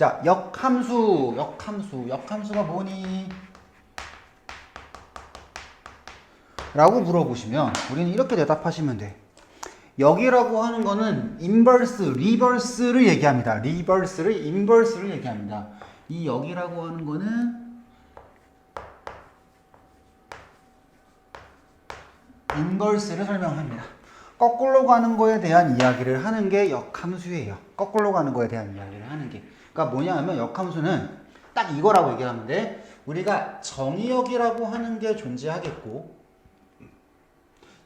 자, 역함수, 역함수, 역함수가 뭐니? 라고 물어보시면 우리는 이렇게 대답하시면 돼. 여기라고 하는 거는 인버스, 리버스를 얘기합니다. 리버스를 인버스를 얘기합니다. 이 여기라고 하는 거는 인버스를 설명합니다. 거꾸로 가는 거에 대한 이야기를 하는 게 역함수예요. 거꾸로 가는 거에 대한 이야기를 하는 게. 그러니까 뭐냐 하면 역함수는 딱 이거라고 얘기하면 돼. 우리가 정의역이라고 하는 게 존재하겠고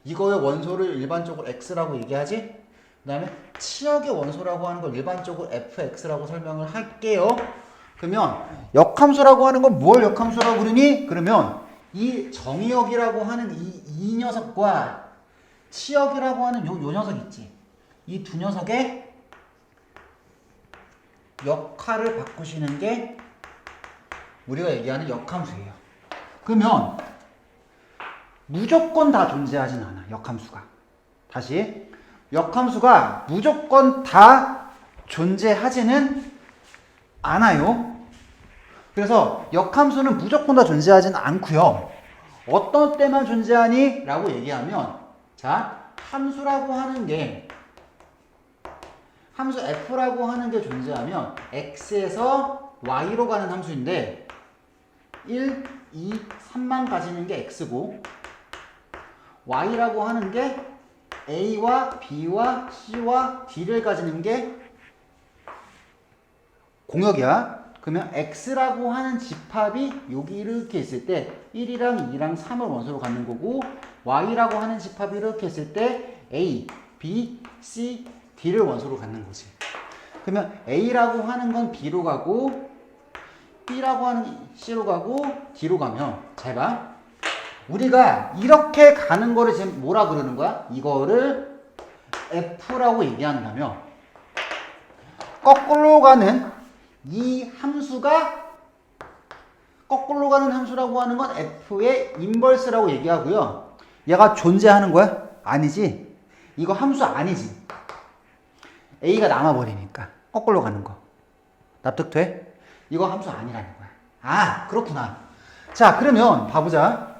이거의 원소를 일반적으로 x라고 얘기하지? 그 다음에 치역의 원소라고 하는 걸 일반적으로 fx라고 설명을 할게요. 그러면 역함수라고 하는 건 뭘 역함수라고 그러니? 그러면 이 정의역이라고 하는 이, 이 녀석과 치역이라고 하는 요, 요 녀석 있지? 이 두 녀석의 역할을 바꾸시는 게 우리가 얘기하는 역함수예요. 그러면 무조건 다 존재하진 않아, 역함수가. 다시. 역함수가 무조건 다 존재하지는 않아요. 그래서 역함수는 무조건 다 존재하지는 않고요. 어떤 때만 존재하니? 라고 얘기하면 자, 함수라고 하는 게 함수 f라고 하는 게 존재하면 x에서 y로 가는 함수인데 1, 2, 3만 가지는 게 x고 y라고 하는 게 a와 b와 c와 d를 가지는 게 공역이야. 그러면 x라고 하는 집합이 여기 이렇게 있을 때 1이랑 2랑 3을 원소로 갖는 거고 y라고 하는 집합이 이렇게 있을 때 a, b, c, d를 원소로 갖는 거지. 그러면 a라고 하는 건 b로 가고 b라고 하는 c로 가고 d로 가면 잘 봐. 우리가 이렇게 가는 거를 지금 뭐라 그러는 거야? 이거를 f라고 얘기한다면 거꾸로 가는 이 함수가 거꾸로 가는 함수라고 하는 건 f의 인버스라고 얘기하고요. 얘가 존재하는 거야? 아니지. 이거 함수 아니지. A가 남아버리니까 거꾸로 가는 거. 납득돼? 이거 함수 아니라는 거야. 아 그렇구나. 자 그러면 봐보자.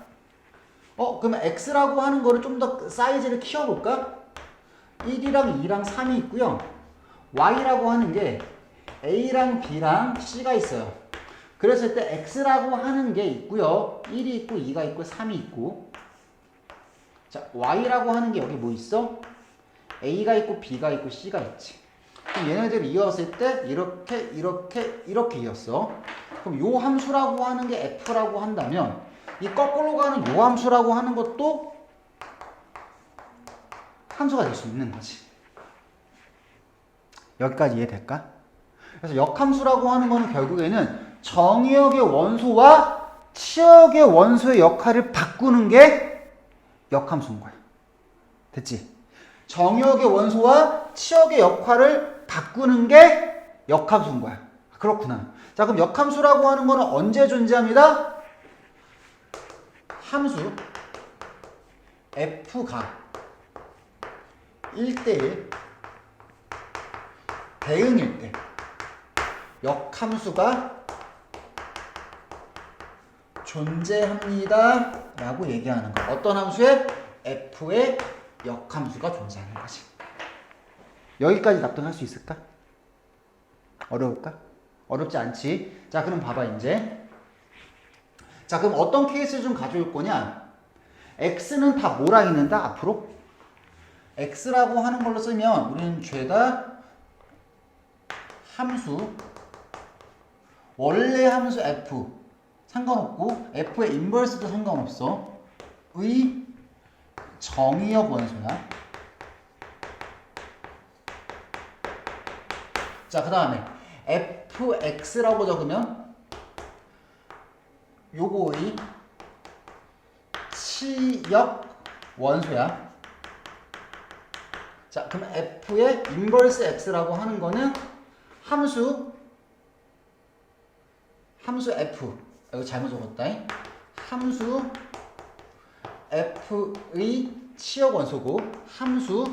어 그러면 x라고 하는 거를 좀 더 사이즈를 키워볼까? 1이랑 2랑 3이 있고요. y라고 하는 게 a랑 b랑 c가 있어요. 그랬을 때 x라고 하는 게 있고요. 1이 있고 2가 있고 3이 있고 자 y라고 하는 게 여기 뭐 있어? A가 있고 b가 있고 c가 있지. 그럼 얘네들을 이었을 때 이렇게 이렇게 이렇게 이었어. 그럼 요 함수라고 하는 게 f라고 한다면 이 거꾸로 가는 요 함수라고 하는 것도 함수가 될 수 있는 거지. 여기까지 이해될까? 그래서 역함수라고 하는 거는 결국에는 정의역의 원소와 치역의 원소의 역할을 바꾸는 게 역함수인 거야. 됐지? 정의역의 원소와 치역의 역할을 바꾸는 게 역함수인 거야. 그렇구나. 자, 그럼 역함수라고 하는 거는 언제 존재합니다? 함수 f가 1대1 대응일 때 역함수가 존재합니다 라고 얘기하는 거 어떤 함수에? f의 역함수가 존재하는 거지 여기까지 납득할 수 있을까? 어려울까? 어렵지 않지? 자 그럼 봐봐 이제. 자 그럼 어떤 케이스를 좀 가져올 거냐? X는 다 뭐라 있는다 앞으로? X라고 하는 걸로 쓰면 우리는 죄다 함수 원래 함수 f 상관없고 f의 인버스도 상관없어. 의 정의역 원소야 자 그 다음에 fx라고 적으면 요거의 치역 원소야. 자 그럼 f의 인버스 x라고 하는 거는 함수 함수 f. 이거 잘못 적었다 함수 f의 치역 원소고 함수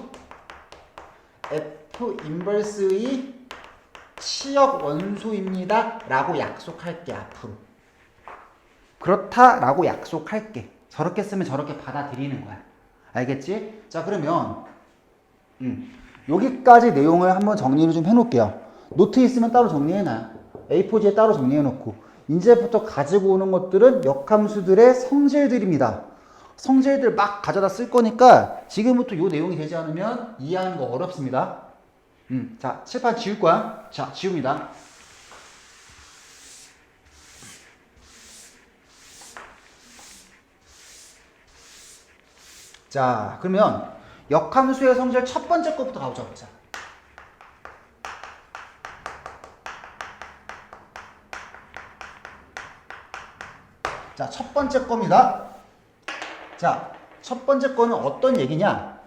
f 인버스의 치역 원소입니다. 라고 약속할게, 앞으로. 그렇다 라고 약속할게. 저렇게 쓰면 저렇게 받아들이는 거야. 알겠지? 자, 그러면, 음, 여기까지 내용을 한번 정리를 좀 해놓을게요. 노트 있으면 따로 정리해놔. A4지에 따로 정리해놓고. 이제부터 가지고 오는 것들은 역함수들의 성질들입니다. 성질들 막 가져다 쓸 거니까 지금부터 요 내용이 되지 않으면 이해하는 거 어렵습니다. 음, 자, 칠판 지울 거야. 자, 지웁니다. 자, 그러면 역함수의 성질 첫 번째 것부터 가보자 보자. 자, 첫 번째 겁니다. 자, 첫 번째 거는 어떤 얘기냐?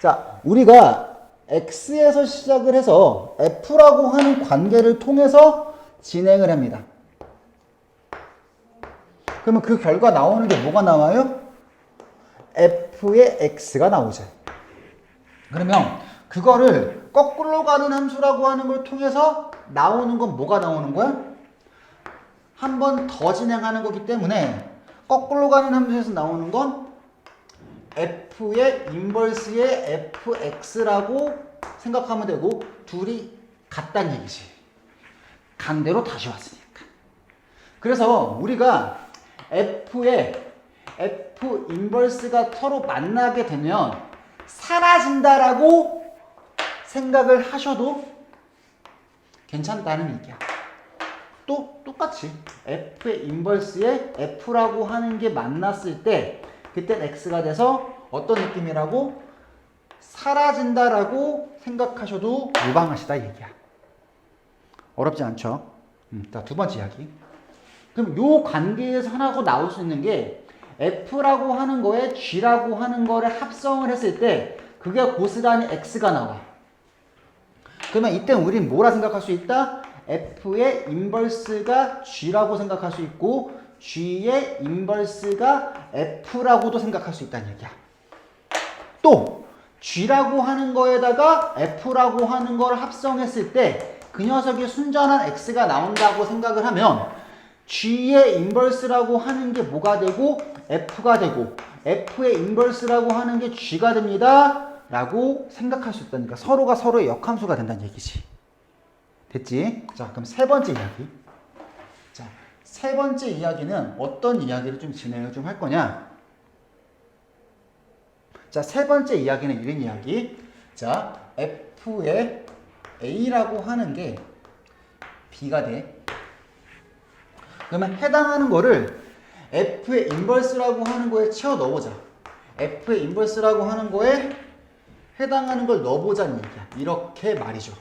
자, 우리가 x에서 시작을 해서 f라고 하는 관계를 통해서 진행을 합니다. 그러면 그 결과 나오는 게 뭐가 나와요? f의 x가 나오죠. 그러면 그거를 거꾸로 가는 함수라고 하는 걸 통해서 나오는 건 뭐가 나오는 거야? 한 번 더 진행하는 거기 때문에 거꾸로 가는 함수에서 나오는 건 f의 인버스의 fx라고 생각하면 되고 둘이 같다는 얘기지. 강대로 다시 왔으니까. 그래서 우리가 f의 f 인버스가 서로 만나게 되면 사라진다라고 생각을 하셔도 괜찮다는 얘기야. 또 똑같이 f의 인버스에 f라고 하는 게 만났을 때 그땐 x가 돼서 어떤 느낌이라고 사라진다라고 생각하셔도 무방하시다 얘기야. 어렵지 않죠? 음, 자, 두 번째 이야기. 그럼 요 관계에서 하나고 나올 수 있는 게 f라고 하는 거에 g라고 하는 거를 합성을 했을 때 그게 고스란히 x가 나와. 그러면 이때 우린 뭐라 생각할 수 있다? F의 인버스가 g라고 생각할 수 있고 g의 인버스가 f라고도 생각할 수 있다는 얘기야. 또 g라고 하는 거에다가 f라고 하는 걸 합성했을 때 그 녀석이 순전한 x가 나온다고 생각을 하면 g의 인버스라고 하는 게 뭐가 되고 f가 되고 f의 인버스라고 하는 게 g가 됩니다. 라고 생각할 수 있다니까 서로가 서로의 역함수가 된다는 얘기지. 됐지? 자, 그럼 세 번째 이야기. 자, 세 번째 이야기는 어떤 이야기를 좀 진행을 좀 할 거냐? 자, 세 번째 이야기는 이런 이야기. 자, f의 a라고 하는 게 b가 돼. 그러면 해당하는 거를 f의 인버스라고 하는 거에 채워 넣어보자. f의 인버스라고 하는 거에 해당하는 걸 넣어보자는 얘기야. 이렇게 말이죠.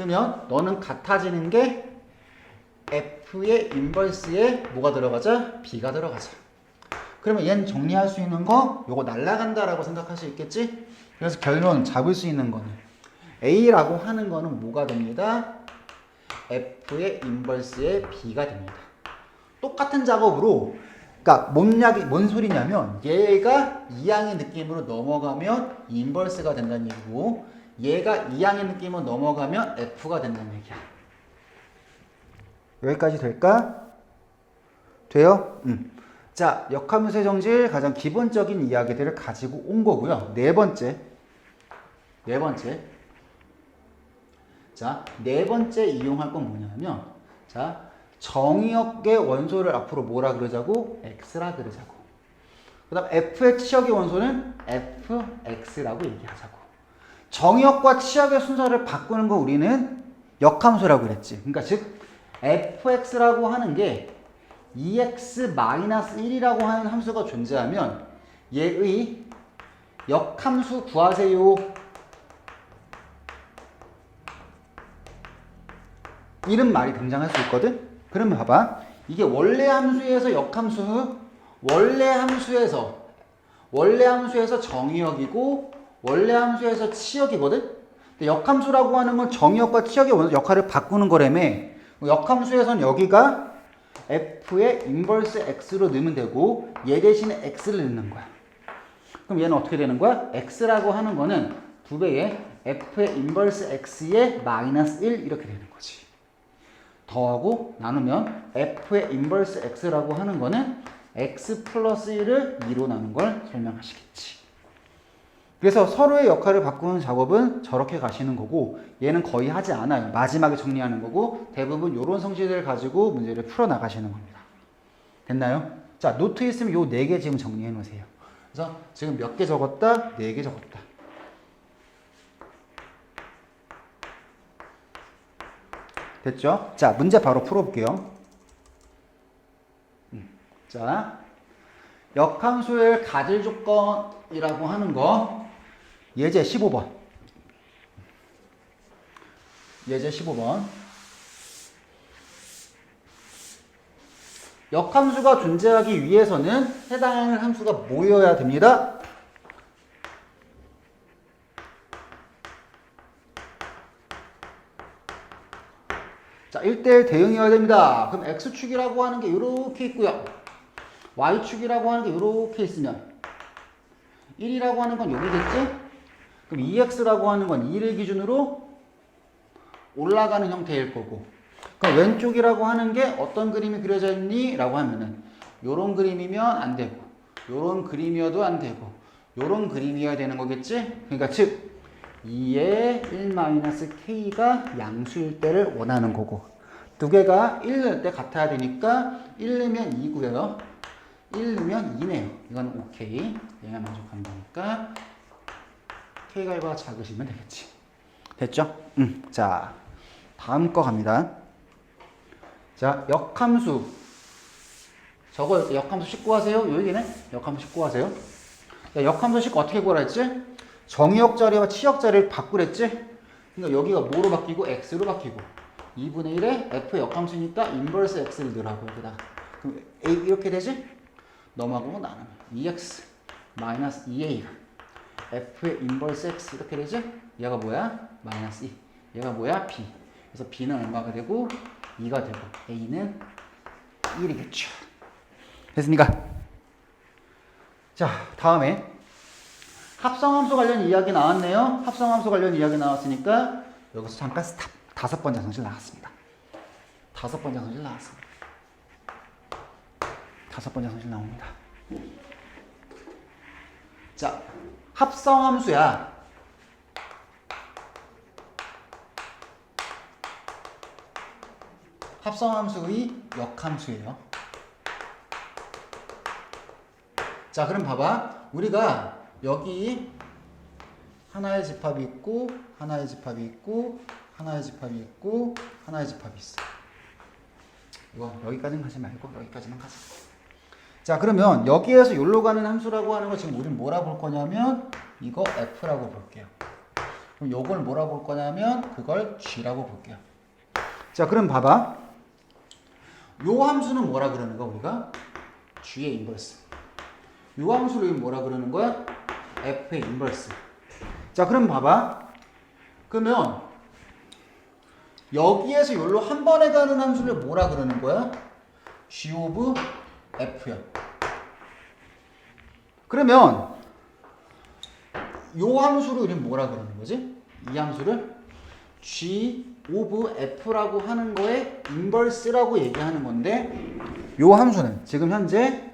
그러면 너는 같아지는 게 f의 인버스에 뭐가 들어가자? b가 들어가자. 그러면 얘는 정리할 수 있는 거 요거 날라간다라고 생각할 수 있겠지? 그래서 결론 잡을 수 있는 거는 a라고 하는 거는 뭐가 됩니다? f의 인버스에 b가 됩니다. 똑같은 작업으로 그러니까 뭔 약이 뭔 소리냐면 얘가 이항의 느낌으로 넘어가면 인버스가 된다는 얘기고 얘가 이항의 느낌으로 넘어가면 f가 된다는 얘기야. 여기까지 될까? 돼요? 음. 자, 역함수의 정질 가장 기본적인 이야기들을 가지고 온 거고요. 네 번째. 네 번째. 자, 네 번째 이용할 건 뭐냐면 자, 정의역의 원소를 앞으로 뭐라 그러자고? x라 그러자고. 그다음 f의 치역의 원소는 fx라고 얘기하자고. 정의역과 치역의 순서를 바꾸는 거 우리는 역함수라고 그랬지. 그러니까 즉 fx라고 하는 게 2x-1이라고 하는 함수가 존재하면 얘의 역함수 구하세요. 이런 말이 등장할 수 있거든. 그러면 봐봐. 이게 원래 함수에서 역함수, 원래 함수에서 원래 함수에서 정의역이고 원래 함수에서 치역이거든. 근데 역함수라고 하는 건 정의역과 치역의 역할을 바꾸는 거라며. 역함수에서는 여기가 f의 인버스 x로 넣으면 되고 얘 대신에 x를 넣는 거야. 그럼 얘는 어떻게 되는 거야? x라고 하는 거는 두 배의 f의 인버스 x의 마이너스 1 이렇게 되는 거지. 더하고 나누면 f의 인버스 x라고 하는 거는 x 플러스 1을 2로 나눈 걸 설명하시겠지. 그래서 서로의 역할을 바꾸는 작업은 저렇게 가시는 거고 얘는 거의 하지 않아요. 마지막에 정리하는 거고 대부분 이런 성질을 가지고 문제를 풀어 나가시는 겁니다. 됐나요? 자, 노트 있으면 요 네 개 지금 정리해 놓으세요. 그래서 지금 몇 개 적었다? 네 개 적었다. 됐죠? 자, 문제 바로 풀어볼게요. 음, 자, 역함수의 가질 조건이라고 하는 거 예제 15번. 예제 15번. 역함수가 존재하기 위해서는 해당하는 함수가 모여야 됩니다. 자, 1대1 대응이어야 됩니다. 그럼 X축이라고 하는 게 이렇게 있고요. Y축이라고 하는 게 이렇게 있으면 1이라고 하는 건 여기겠지? 그럼 2X라고 하는 건 2를 기준으로 올라가는 형태일 거고. 그럼 왼쪽이라고 하는 게 어떤 그림이 그려져 있니? 라고 하면은 요런 그림이면 안 되고 요런 그림이어도 안 되고 요런 그림이어야 되는 거겠지? 그러니까 즉 2의 1-k가 양수일 때를 원하는 거고 두 개가 1 넣을 때 같아야 되니까 1 넣으면 2고요. 1 넣으면 2네요. 이건 오케이. 얘가 만족하는 거니까 k가 1보다 작으시면 되겠지. 됐죠? 음, 자 다음 거 갑니다. 자 역함수. 저거 역함수 씻고 하세요? 여기네? 역함수 씻고 하세요? 야, 역함수 씻고 어떻게 구하라 했지? 정의역 자리와 치역 자리를 바꾸랬지? 그러니까 여기가 뭐로 바뀌고? X로 바뀌고. 2분의 1에 f 역함수니까 인버스 x를 넣으라고 여기다. 그럼 a 이렇게 되지? 넘어가고 나누면 2x 마이너스 2a가 f의 인버스 x 이렇게 되지? 얘가 뭐야? 마이너스 2 얘가 뭐야? b 그래서 b는 얼마가 되고 2가 되고 a는 1이겠죠 됐습니까? 자 다음에 합성함수 관련 이야기 나왔네요. 합성함수 관련 이야기 나왔으니까 여기서 잠깐 스탑. 다섯 번째 성질 나왔습니다. 다섯 번째 성질 나왔습니다. 다섯 번째 성질 나옵니다. 자, 합성함수야. 합성함수의 역함수예요. 자, 그럼 봐봐. 우리가 여기 하나의 집합이 있고 하나의 집합이 있고 하나의 집합이 있고 하나의 집합이 있어. 이거 여기까지는 가지 말고 여기까지만 가자. 자 그러면 여기에서 여기로 가는 함수라고 하는 거 지금 우리는 뭐라 볼 거냐면 이거 f라고 볼게요. 그럼 요걸 뭐라 볼 거냐면 그걸 g라고 볼게요. 자 그럼 봐봐. 요 함수는 뭐라 그러는 거 우리가? g의 인버스. 요 함수를 뭐라 그러는 거야? f의 인버스. 자, 그럼 봐봐. 그러면 여기에서 여기로 한 번에 가는 함수를 뭐라 그러는 거야? g of f야. 그러면 요 함수를 우리는 뭐라 그러는 거지? 이 함수를 g of f라고 하는 거에 인버스라고 얘기하는 건데 요 함수는 지금 현재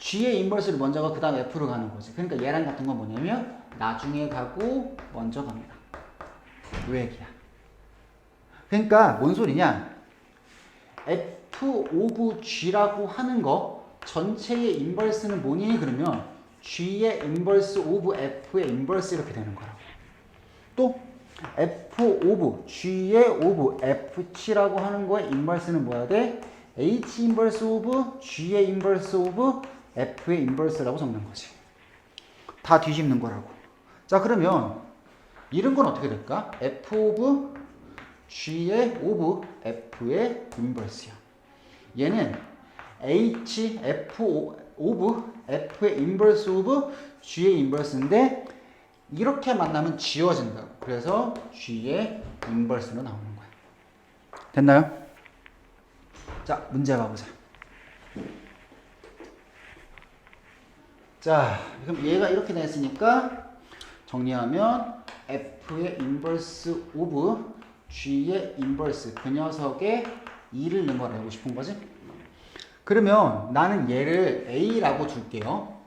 G의 인버스를 먼저 가고 그 다음 F로 가는 거지. 그러니까 얘랑 같은 건 뭐냐면 나중에 가고 먼저 갑니다. 요 얘기야. 그러니까 뭔 소리냐? F 오브 G라고 하는 거 전체의 인버스는 뭐니? 그러면 G의 인버스 오브 F의 인버스 이렇게 되는 거라고. 또 F 오브 G의 오브 F치라고 하는 거의 인버스는 뭐야 돼? H 인버스 오브 G의 인버스 오브 F의 인버스라고 적는 거지. 다 뒤집는 거라고. 자, 그러면 이런 건 어떻게 될까? F 오브 G의 오브 F의 인버스야. 얘는 H F 오브 F의 인버스 오브 G의 인버스인데 이렇게 만나면 지워진다고. 그래서 G의 인버스로 나오는 거야. 됐나요? 자, 문제 가보자. 자, 그럼 얘가 이렇게 됐으니까 정리하면 f f의 인버스 오브 g의 인버스 그 녀석의 2를 넣은 걸 알고 싶은 거지? 그러면 나는 얘를 a라고 둘게요.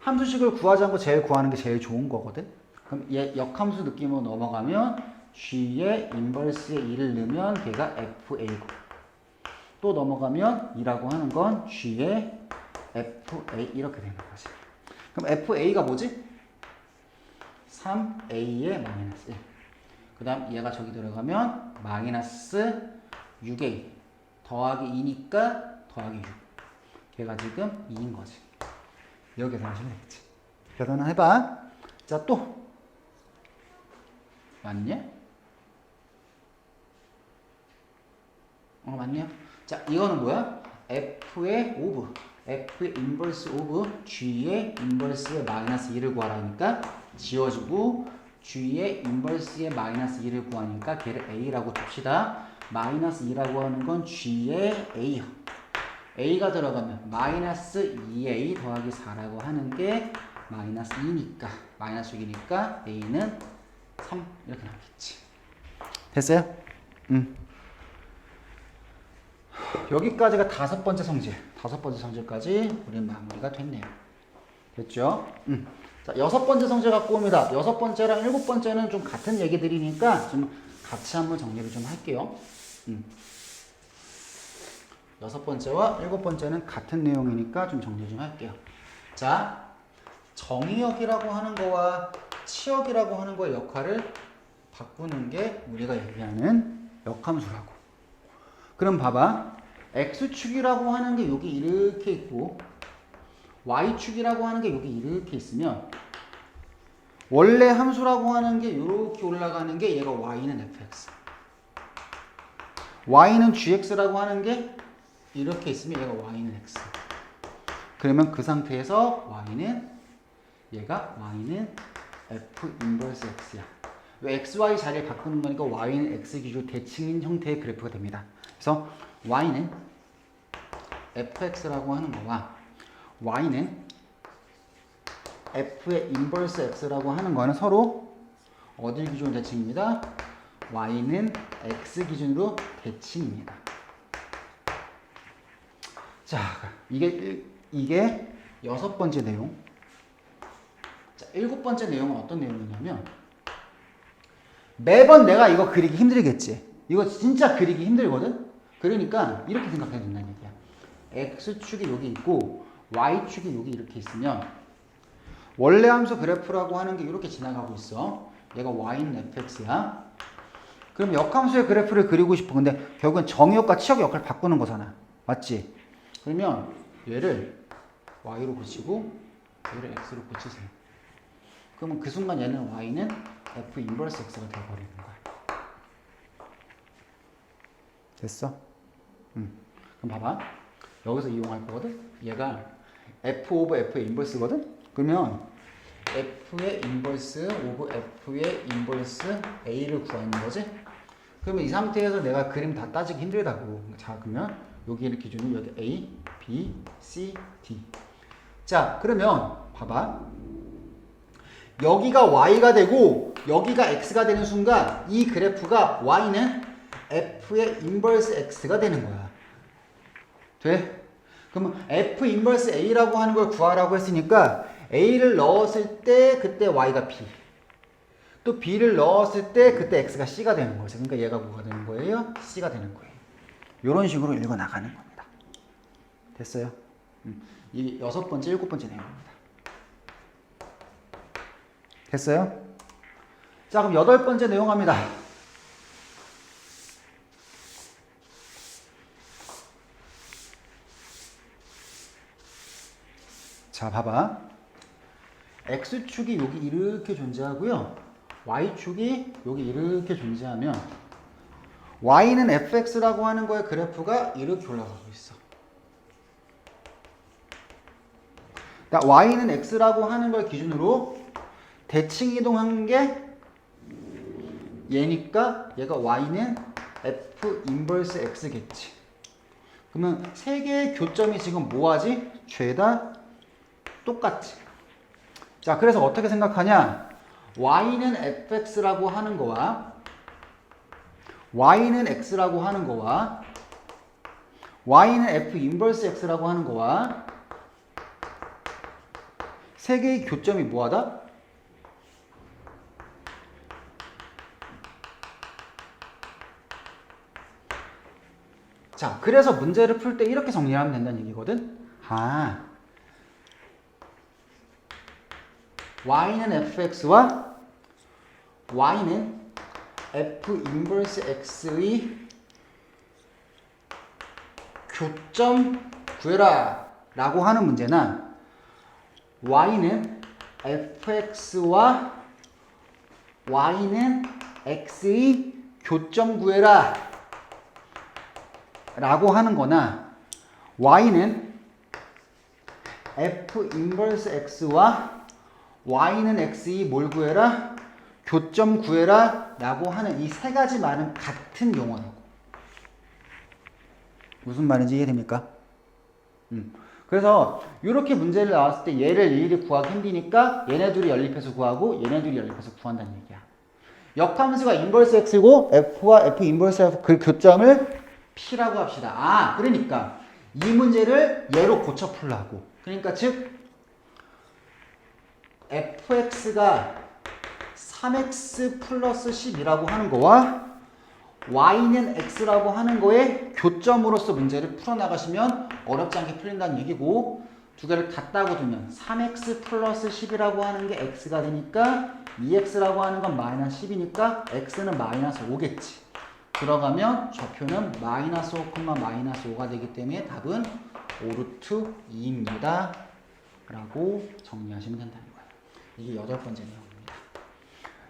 함수식을 구하지 않고 제일 구하는 게 제일 좋은 거거든. 그럼 얘 역함수 느낌으로 넘어가면 g의 인버스에 2를 넣으면 걔가 fa고 또 넘어가면 2라고 하는 건 g의 fa 이렇게 되는 거지. 그럼 fa가 뭐지? 3a의 마이너스 1. 그 다음 얘가 저기 들어가면 마이너스 6a 더하기 2니까 더하기 6. 걔가 지금 2인 거지. 이렇게 계산하시면 되겠지. 계산을 해봐. 자, 또. 맞냐? 어, 맞네요. 자, 이거는 뭐야? f의 오브. f의 인버스 오브 g의 인버스의 마이너스 2를 구하라니까 지워주고 g의 인버스의 마이너스 2를 구하니까 걔를 a라고 둡시다. 마이너스 2라고 하는 건 g의 a. a가 들어가면 마이너스 2a 더하기 4라고 하는 게 마이너스 2니까 마이너스 6이니까 a는 3 이렇게 나오겠지. 됐어요? 응. 여기까지가 다섯 번째 성질. 다섯 번째 성질까지 우리 마무리가 됐네요. 됐죠? 음. 자, 여섯 번째 성질 갖고 옵니다. 여섯 번째랑 일곱 번째는 좀 같은 얘기들이니까 좀 같이 한번 정리를 좀 할게요. 음. 여섯 번째와 일곱 번째는 같은 내용이니까 좀 정리 좀 할게요. 자, 정의역이라고 하는 거와 치역이라고 하는 거의 역할을 바꾸는 게 우리가 얘기하는 역함수라고. 그럼 봐봐. x축이라고 하는 게 여기 이렇게 있고 y축이라고 하는 게 여기 이렇게 있으면 원래 함수라고 하는 게 이렇게 올라가는 게 얘가 y는 fx y는 gx라고 하는 게 이렇게 있으면 얘가 y는 x. 그러면 그 상태에서 y는 얘가 y는 f 인버스 x야. 왜 xy 자리를 바꾸는 거니까 y는 x 기준 대칭인 형태의 그래프가 됩니다. 그래서 y는 fx라고 하는 거와 y는 f의 인버스 x라고 하는 거는 서로 어디 기준 대칭입니다. Y는 x 기준으로 대칭입니다. 자, 이게 일- 이게 여섯 번째 내용. 자, 일곱 번째 내용은 어떤 내용이냐면 매번 내가 이거 그리기 힘들겠지. 이거 진짜 그리기 힘들거든. 그러니까 이렇게 생각해야 된다는 얘기야. x축이 여기 있고 y축이 여기 이렇게 있으면 원래 함수 그래프라고 하는 게 이렇게 지나가고 있어. 얘가 y는 fx야. 그럼 역함수의 그래프를 그리고 싶어. 근데 결국은 정의역과 치역 역할을 바꾸는 거잖아. 맞지? 그러면 얘를 y로 그치고 얘를 x로 그치세요. 그러면 그 순간 얘는 y는 f 인버스 x가 돼버리는 거야. 됐어? 응. 그럼 봐봐. 여기서 이용할 거거든. 얘가 f 오브 f의 인버스거든. 그러면 f의 인버스 오브 f의 인버스 a를 구하는 거지. 그러면 이 상태에서 내가 그림 다 따지기 힘들다고. 자, 그러면 여기 기준으로 여기 a, b, c, d. 자, 그러면 봐봐. 여기가 y가 되고 여기가 x가 되는 순간 이 그래프가 y는 f의 인버스 x가 되는 거야. 돼? 그러면 f 인버스 a라고 하는 걸 구하라고 했으니까 a를 넣었을 때 그때 y가 b. 또 b를 넣었을 때 그때 x가 c가 되는 거죠. 그러니까 얘가 뭐가 되는 거예요? c가 되는 거예요. 이런 식으로 읽어 나가는 겁니다. 됐어요? 음, 이 여섯 번째, 일곱 번째 내용입니다. 됐어요? 자, 그럼 여덟 번째 내용 합니다. 자, 봐봐. X축이 여기 이렇게 존재하고요. Y축이 여기 이렇게 존재하면 Y는 fx라고 하는 거의 그래프가 이렇게 올라가고 있어. 그러니까 Y는 x라고 하는 걸 기준으로 대칭 이동한 게 얘니까 얘가 Y는 f 인버스 x겠지. 그러면 세 개의 교점이 지금 뭐하지? 죄다 똑같지. 자, 그래서 어떻게 생각하냐? Y는 fx라고 하는 거와 y는 x라고 하는 거와 y는 f 인버스 x라고 하는 거와 세 개의 교점이 뭐하다? 자, 그래서 문제를 풀 때 이렇게 정리하면 된다는 얘기거든. 아, y는 fx와 y는 f 인버스 x의 교점 구해라 라고 하는 문제나 y는 fx와 y는 x의 교점 구해라 라고 하는 거나 y는 f 인버스 x와 y는 x의 뭘 구해라? 교점 구해라 라고 하는 이 세 가지 말은 같은 용어라고 무슨 말인지 이해됩니까? 음. 그래서 이렇게 문제를 나왔을 때 얘를 일일이 구하기 힘드니까 얘네들이 연립해서 구하고 얘네들이 연립해서 구한다는 얘기야 역함수가 인버스 x고 f와 f 인버스 f 그 교점을 p라고 합시다 아 그러니까 이 문제를 얘로 고쳐 풀라고 그러니까 즉 fx가 3x 플러스 10이라고 하는 거와 y는 x라고 하는 거에 교점으로서 문제를 풀어나가시면 어렵지 않게 풀린다는 얘기고 두 개를 갖다고 두면 3x 플러스 10이라고 하는 게 x가 되니까 2x라고 하는 건 마이너스 10이니까 x는 마이너스 5겠지. 들어가면 좌표는 마이너스 5, 마이너스 5가 되기 때문에 답은 5루트 2입니다. 라고 정리하시면 거예요 이게 여덟 번째 내용입니다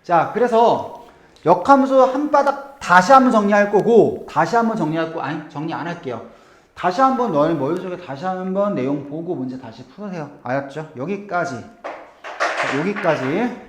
자 그래서 역함수 한 바닥 다시 한번 정리할 거고 다시 한번 정리할 거 아니 정리 안 할게요. 다시 한번 너희 머릿속에 다시 한번 내용 보고 문제 다시 풀으세요. 알았죠? 여기까지 자, 여기까지